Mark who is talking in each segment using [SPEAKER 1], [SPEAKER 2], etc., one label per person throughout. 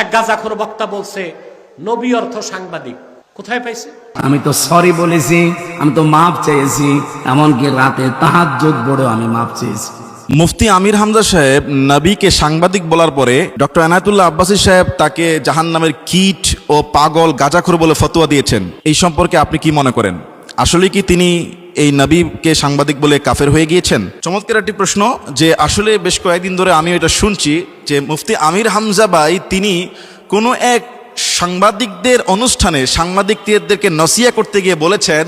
[SPEAKER 1] এক গাজাখোর বক্তা বলছে নবী অর্থ সাংবাদিক। কোথায় পাইছে?
[SPEAKER 2] আমি তো সরি বলেছি আমি তো মাপ চেয়েছি এমনকি রাতে তাহার যোগ বড় আমি মাপ চেয়েছি।
[SPEAKER 3] মুফতি আমির হামজা সাহেব নবীকে সাংবাদিক বলার পরে ডক্টর এনায়তুল্লাহ আব্বাসী সাহেব তাকে জাহান নামের কীট ও পাগল গাজাখোর বলে ফতোয়া দিয়েছেন। এই সম্পর্কে আপনি কি মনে করেন? আসলে কি তিনি এই নবীকে সাংবাদিক বলে কাফের হয়ে গিয়েছেন? চমৎকার একটি প্রশ্ন যে আসলে বেশ কয়েকদিন ধরে আমি এটা শুনছি যে মুফতি আমির হামজা ভাই, তিনি কোনো এক সাংবাদিকদের অনুষ্ঠানে সাংবাদিকদেরকে নসিয়া করতে গিয়ে বলেছেন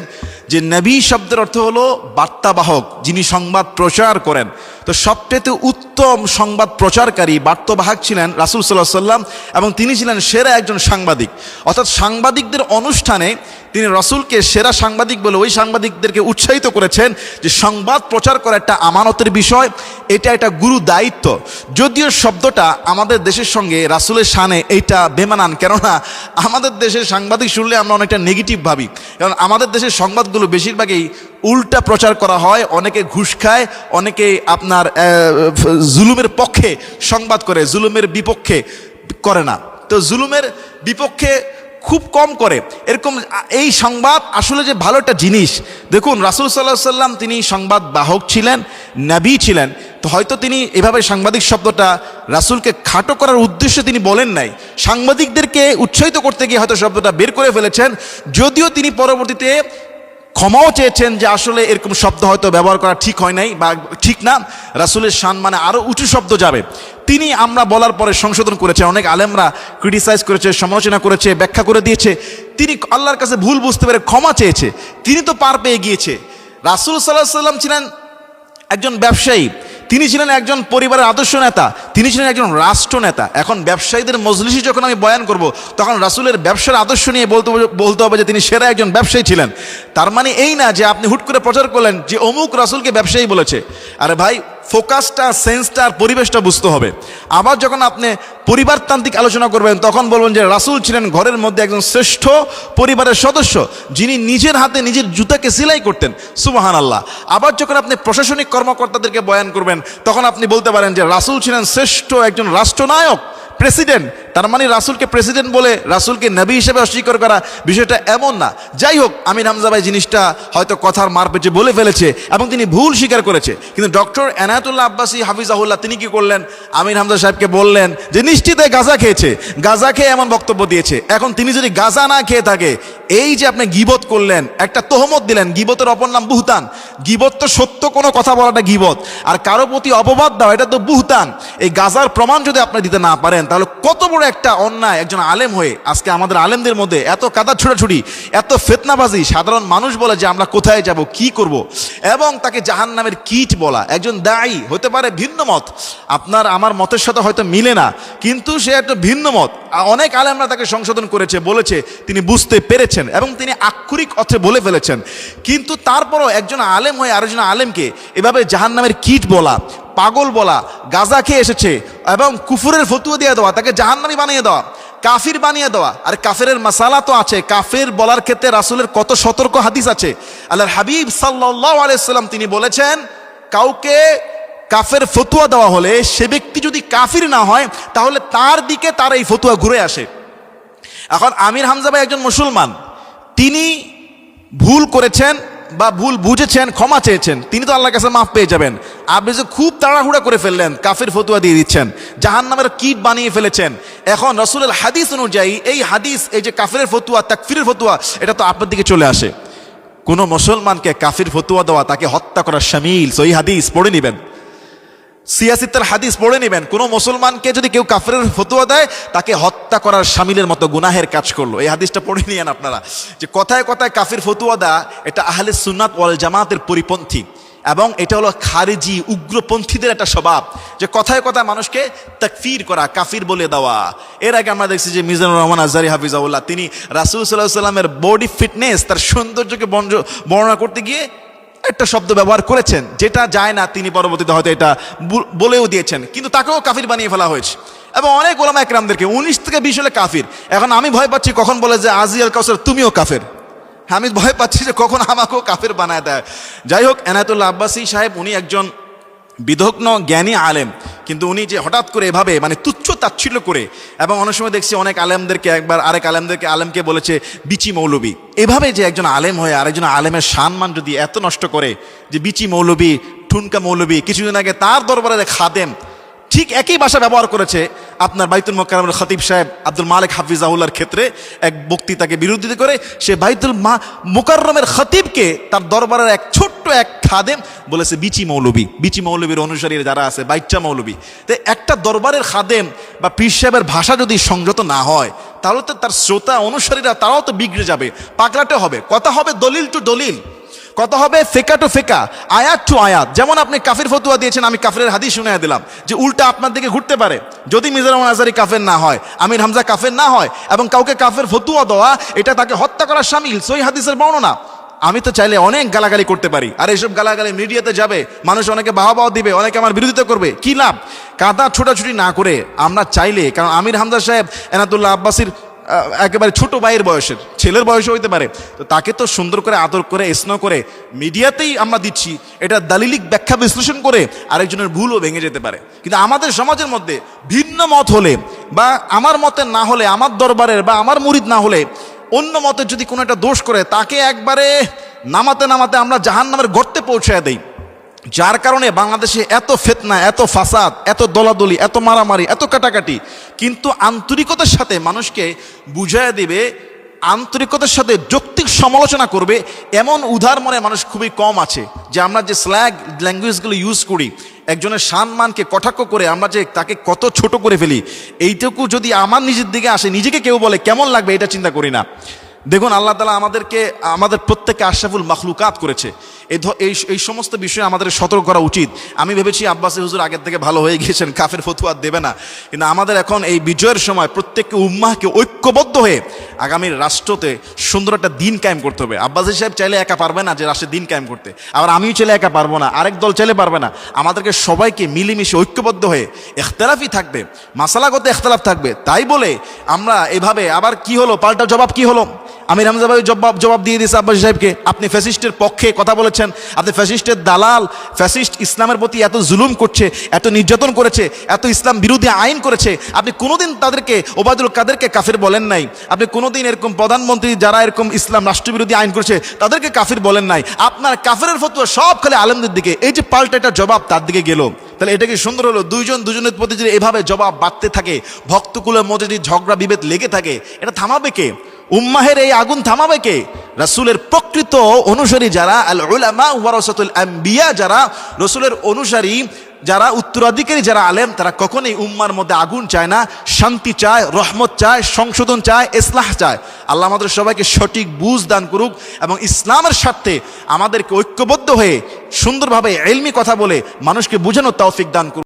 [SPEAKER 3] যে নবী শব্দের অর্থ হলো বার্তাবাহক, যিনি সংবাদ প্রচার করেন। তো সবচেয়ে উত্তম সংবাদ প্রচারকারী বার্তাবাহক ছিলেন রাসুল সাল্লাহ সাল্লাম এবং তিনি ছিলেন সেরা একজন সাংবাদিক। অর্থাৎ সাংবাদিকদের অনুষ্ঠানে তিনি রসুলকে সেরা সাংবাদিক বলে ওই সাংবাদিকদেরকে উৎসাহিত করেছেন যে সংবাদ প্রচার করা একটা আমানতের বিষয়, এটা একটা গুরু দায়িত্ব। যদিও শব্দটা আমাদের দেশের সঙ্গে রাসুলের শানে এইটা বেমানান, কেননা আমাদের দেশের সাংবাদিক শুনলে আমরা অনেকটা নেগেটিভ ভাবি। কারণ আমাদের দেশের সংবাদগুলো বেশিরভাগই উল্টা প্রচার করা হয়, অনেকে ঘুষ খায় অনেকে আপনার জুলুমের পক্ষে সংবাদ করে, জুলুমের বিপক্ষে করে না। তো জুলুমের বিপক্ষে খুব কম করে। এরকম এই সংবাদ আসলে যে ভালো একটা জিনিস। দেখুন, রাসুল সাল্লাহ সাল্লাম তিনি সংবাদ বাহক ছিলেন, নাবি ছিলেন। তো হয়তো তিনি এভাবে সাংবাদিক শব্দটা রাসুলকে খাটো করার উদ্দেশ্যে তিনি বলেন নাই। সাংবাদিকদেরকে উৎসাহিত করতে গিয়ে হয়তো শব্দটা বের করে ফেলেছেন। যদিও তিনি পরবর্তীতে ক্ষমাও চেয়েছেন যে আসলে এরকম শব্দ হয়তো ব্যবহার করা ঠিক হয় নাই বা ঠিক না। রাসুলের শান মানে আরও উঁচু শব্দ যাবে। তিনি আমরা বলার পরে সংশোধন করেছে, অনেক আলেমরা ক্রিটিসাইজ করেছে, সমালোচনা করেছে, ব্যাখ্যা করে দিয়েছে। তিনি আল্লাহর কাছে ভুল বুঝতে পেরে ক্ষমা চেয়েছে। তিনি তো পার পেয়ে গিয়েছে। রাসুল সাল্লাহ সাল্লাম ছিলেন একজন ব্যবসায়ী। তিনি ছিলেন একজন পরিবারের আদর্শ নেতা, তিনি ছিলেন একজন রাষ্ট্র নেতা এখন ব্যবসায়ীদের মজলিসি যখন আমি বয়ান করব, তখন রাসুলের ব্যবসার আদর্শ নিয়ে বলতে বলতে হবে যে তিনি সেরা একজন ব্যবসায়ী ছিলেন। তার মানে এই না যে আপনি হুট করে প্রচার করলেন যে অমুক রাসুলকে ব্যবসায়ী বলেছে। আরে ভাই ফোকাসটা, সেন্সটা আর পরিবেশটা বুঝতে হবে। আবার যখন আপনি পরিবারতান্ত্রিক আলোচনা করবেন, তখন বলবেন যে রাসুল ছিলেন ঘরের মধ্যে একজন শ্রেষ্ঠ পরিবারের সদস্য, যিনি নিজের হাতে নিজের জুতাকে সেলাই করতেন। সুবাহান আল্লাহ আবার যখন আপনি প্রশাসনিক কর্মকর্তাদেরকে বয়ান করবেন, তখন আপনি বলতে পারেন যে রাসুল ছিলেন শ্রেষ্ঠ একজন রাষ্ট্রনায়ক। প্রেসিডেন্ট, তার মানে রাসুলকে প্রেসিডেন্ট বলে রাসুলকে নবী হিসেবে অস্বীকার করা বিষয়টা এমন না। যাই হোক, আমির হামজা ভাই জিনিসটা হয়তো কথার মার পেঁচে বলে ফেলেছে এবং তিনি ভুল স্বীকার করেছে। কিন্তু ডক্টর এনায়তুল্লাহ আব্বাসী হাফিজাহুল্লাহ, তিনি কি করলেন? আমির হামজা সাহেবকে বললেন যে, নিশ্চিত গাঁজা খেয়েছে। গাঁজা খেয়ে এমন বক্তব্য দিয়েছে। এখন তিনি যদি গাঁজা না খেয়ে থাকে, এই যে আপনি গিবত করলেন, একটা তহমত দিলেন, গিবতের অপর নাম বুহতান। গিবত তো সত্য, কোনো কথা বলাটা গিবত। আর কারও প্রতি অপবাদ দাও এটা তো বুহতান। এই গাজার প্রমাণ যদি আপনি দিতে না পারেন তাহলে কত বড় একটা অন্যায় একজন আলেম হয়ে আজকে আমাদের আলেমদের মধ্যে এত কাদা ছুটাছুটি, এত ফেতনাবাজি, সাধারণ মানুষ বলে যে আমরা কোথায় যাব, কি করব, এবং তাকে জাহান নামের কীট বলা, একজন দায়ী, হতে পারে ভিন্ন মত। আপনার, আমার মতের সাথে হয়তো মিলে না, কিন্তু সে একটা ভিন্ন মত। অনেক আলেমরা তাকে সংশোধন করেছে, বলেছে, তিনি বুঝতে পেরেছেন, এবং তিনি আক্ষরিক অর্থে বলে ফেলেছেন। কিন্তু তারপরও একজন আলেম হয়ে আরেকজন আলেমকে এভাবে জাহান্নামের কীট বলা পাগল বলা, গাজা খেয়ে এসেছে এবং কুফুরের ফতুয়া দিয়ে দেওয়া, তাকে জাহান্নামি বানিয়ে দেওয়া, কাফির বানিয়ে দেওয়া। আর কাফের মাসালা তো আছে, কাফের বলার ক্ষেত্রে রাসুলের কত সতর্ক হাদিস আছে। আল্লাহ হাবিব সাল্লাহ আলাইসাল্লাম তিনি বলেছেন, কাউকে কাফের ফতুয়া দেওয়া হলে সে ব্যক্তি যদি কাফির না হয়, তাহলে তার দিকে তার এই ফতুয়া ঘুরে আসে। এখন আমির হামজা ভাই একজন মুসলমান, তিনি ভুল করেছেন বা ভুল বুঝেছেন, ক্ষমা চেয়েছেন, তিনি তো আল্লাহর কাছে মাফ পেয়ে যাবেন। আপনি যে খুব তাড়াহুড়া করে ফেললেন, কাফের ফতুয়া দিয়ে দিচ্ছেন জাহান নামের কীট বানিয়ে ফেলেছেন। এখন রসুলের হাদিস অনুযায়ী এই হাদিস, এই যে কাফের ফতুয়া, তাকফিরের ফতুয়া, এটা তো আপনার দিকে চলে আসে। কোনো মুসলমানকে কাফির ফতুয়া দেওয়া, তাকে হত্যা করার সামিল সই হাদিস, পড়ে নেবেন। সিয়াসিত্তের হাদিস পড়ে নেবেন। কোনো মুসলমানকে যদি কেউ কাফের ফতুয়া দেয়, তাকে হত্যা করার সামিলের মতো গুনাহের কাজ করল। এই হাদিসটা পড়ে নিয়েন আপনারা। যে কথায় কথায় কাফির ফতুয়া দেয়া, এটা আহলে সুনাত ওয়াল জামাতের পরিপন্থী। এবং এটা হলো খারিজি, উগ্রপন্থীদের একটা স্বভাব। যে কথায় কথায় মানুষকে তাকফির করা, কাফির বলে দেওয়া। এর আগে আমরা দেখছি যে মিজানুর রহমান আজারি হাফিজাউল্লাহ তিনি রাসুল সাল্লাহ সাল্লামের বডি ফিটনেস তার সৌন্দর্যকে বর্ণ- বর্ণনা করতে গিয়ে একটা শব্দ ব্যবহার করেছেন, যেটা যায় না, তিনি পরবর্তীতে হয়তো এটা বলেও দিয়েছেন। কিন্তু তাকেও কাফির বানিয়ে ফেলা হয়েছে। এবং অনেক ওলামা একরামদেরকে, উনিশ থেকে বিশ হলে কাফির। এখন আমি ভয় পাচ্ছি কখন বলে যে আজি আল কাউসার, তুমিও কাফের। আমি ভয় পাচ্ছি যে কখন আমাকেও কাফের বানায় দেয়। যাই হোক, এনায়তুল্লাহ আব্বাসী সাহেব, উনি একজন বিধগ্ন জ্ঞানী আলেম। কিন্তু উনি যে হঠাৎ করে এভাবে মানে তুচ্ছ তাচ্ছিল্য করে। এবং অনেক সময় দেখছি অনেক আলেমদেরকে একবার আরেক আলেমদেরকে আলেমকে বলেছে, বিচি মৌলবী। এভাবে যে একজন আলেম হয়ে আরেকজন আলেমের সম্মান যদি এত নষ্ট করে যে বিচি মৌলবী, ঠুনকা মৌলবী, কিছুদিন আগে তার দরবারে খাদেম, ঠিক একই ভাষা ব্যবহার করেছে আপনার বাইতুল মোকারমের খতিব সাহেব আব্দুল মালিক হাফিজাউল্লার ক্ষেত্রে। এক বক্তৃতাকে বিরোধিতা করে সে বাইতুল মা, মোকাররমের খতিবকে তার দরবারের এক ছোট্ট এক খাদেম বলেছে বিচি মৌলবী, বিচি মৌলবীর অনুসারী যারা আছে, বাইচ্চা মৌলবী। তো একটা দরবারের খাদেম বা পীর সাহেবের ভাষা যদি সংযত না হয়, তাহলে তো তার শ্রোতা অনুসারীরা, তারাও তো বিগড়ে যাবে, পাগলাটে হবে। কথা হবে দলিল টু দলিল কত হবে ফেকা টু ফেকা, আয়াত টু আয়াত। যেমন আপনি কাফির ফতুয়া দিয়েছেন, আমি কাফিরের হাদিস শুনে দিলাম, যে উল্টা আপনার দিকে ঘুরতে পারে। যদি মিজার রহমান আজারি কাফের না হয়, আমির হামজা কাফের না হয়, এবং কাউকে কাফের ফতুয়া দেওয়া, এটা তাকে হত্যা করার সামিল সই হাদিসের বর্ণনা। আমি তো চাইলে অনেক গালাগালি করতে পারি। আর এইসব গালাগালি মিডিয়াতে যাবে, মানুষ অনেকে বাহবাহ দিবে, অনেকে আমার বিরোধিতা করবে। কি লাভ? কাদা ছোটাছুটি না করে আমরা চাইলে, কারণ আমির হামজা সাহেব, এনাতুল্লাহ আব্বাসির একেবারে ছোট ভাইয়ের বয়সের, ছেলের বয়সও হইতে পারে। তো তাকে তো সুন্দর করে, আদর করে, স্নেহ করে মিডিয়াতেই আমরা দিচ্ছি। এটা দালিলিক ব্যাখ্যা বিশ্লেষণ করে আরেকজনের ভুলও ভেঙে যেতে পারে। কিন্তু আমাদের সমাজের মধ্যে ভিন্ন মত হলে বা আমার মতে না হলে, আমার দরবারের বা আমার মুরিদ না হলে অন্য মতে যদি কোনো একটা দোষ করে, তাকে একবারে নামাতে নামাতে আমরা জাহান নামের গর্তে পৌঁছায় দেই। যার কারণে বাংলাদেশে এত ফেতনা, এত ফাসাদ, এত দলাদলি, এত মারামারি, এত কাটাকাটি, কিন্তু আন্তরিকতার সাথে মানুষকে বুঝাইয়া দিবে আন্তরিকতার সাথে যৌক্তিক সমালোচনা করবে, এমন উদার মনে মানুষ খুবই কম আছে, যে আমরা যে স্ল্যাগ ল্যাঙ্গুয়েজগুলো ইউজ করি, একজনের সানমানকে কটাক্ষ করে আমরা যে তাকে কত ছোট করে ফেলি, এইটুকু যদি আমার নিজের দিকে আসে, নিজেকে কেউ বলে কেমন লাগবে এটা চিন্তা করি না। দেখুন, আল্লাহ তালা আমাদেরকে, আমাদের প্রত্যেককে আশরাফুল মখলুকাত করেছে। এই এই সমস্ত বিষয়ে আমাদের সতর্ক করা উচিত। আমি ভেবেছি আব্বাসী হুজুর আগের থেকে ভালো হয়ে গিয়েছেন, কাফের ফতুয়া দেবে না। কিন্তু আমাদের এখন এই বিজয়ের সময় প্রত্যেককে উম্মাহকে ঐক্যবদ্ধ হয়ে আগামীর রাষ্ট্রতে সুন্দর একটা দিন কায়েম করতে হবে। আব্বাসী সাহেব চাইলে একা পারবে না যে রাষ্ট্রের দিন কায়েম করতে। আবার আমিও চাইলে একা পারব না, আরেক দল চাইলে পারবে না। আমাদেরকে সবাইকে মিলেমিশে ঐক্যবদ্ধ হয়ে এখতলাফই থাকবে, মাসালাগত এখতলাফ থাকবে। তাই বলে আমরা এভাবে আবার কি হলো? পাল্টা জবাব কি হলো? আমির হামজা ভাই জবাব জবাব দিয়ে দিয়েছে আব্বাস সাহেবকে। আপনি ফ্যাসিস্টের পক্ষে কথা বলেছেন, আপনি ফ্যাসিস্টের দালাল, ফ্যাসিস্ট ইসলামের প্রতি এত জুলুম করছে, এত নির্যাতন করেছে, এত ইসলাম বিরোধী আইন করেছে, আপনি কোনোদিন তাদেরকে, ওবায়দুল কাদেরকে কাফির বলেন নাই। আপনি কোনোদিন এরকম প্রধানমন্ত্রী যারা এরকম ইসলাম রাষ্ট্রবিরোধী আইন করেছে, তাদেরকে কাফির বলেন নাই। আপনার কাফিরের ফতুয়া সব খালি আলেমদের দিকে। এই যে পাল্টা একটা জবাব তার দিকে গেল। তাহলে এটা কি সুন্দর হলো? দুইজন দুজনের প্রতি যদি এভাবে জবাব বাড়তে থাকে, ভক্তকুলের মধ্যে যদি ঝগড়া বিভেদ লেগে থাকে, এটা থামাবে কে? উম্মাহের এই আগুন থামাবে কে? রাসূলের প্রকৃত অনুসারী যারা? আল যারা? রসুলের অনুসারী যারা? উত্তরাধিকারী যারা? আলেম, তারা কখনোই উম্মার মধ্যে আগুন চায় না। শান্তি চায়, রহমত চায়, সংশোধন চায়, ইসলাহ চায়। আল্লাহ আমাদের সবাইকে সঠিক বুঝ দান করুক এবং ইসলামের স্বার্থে আমাদেরকে ঐক্যবদ্ধ হয়ে সুন্দরভাবে এলমি কথা বলে মানুষকে বোঝানোর তৌফিক দান করুক।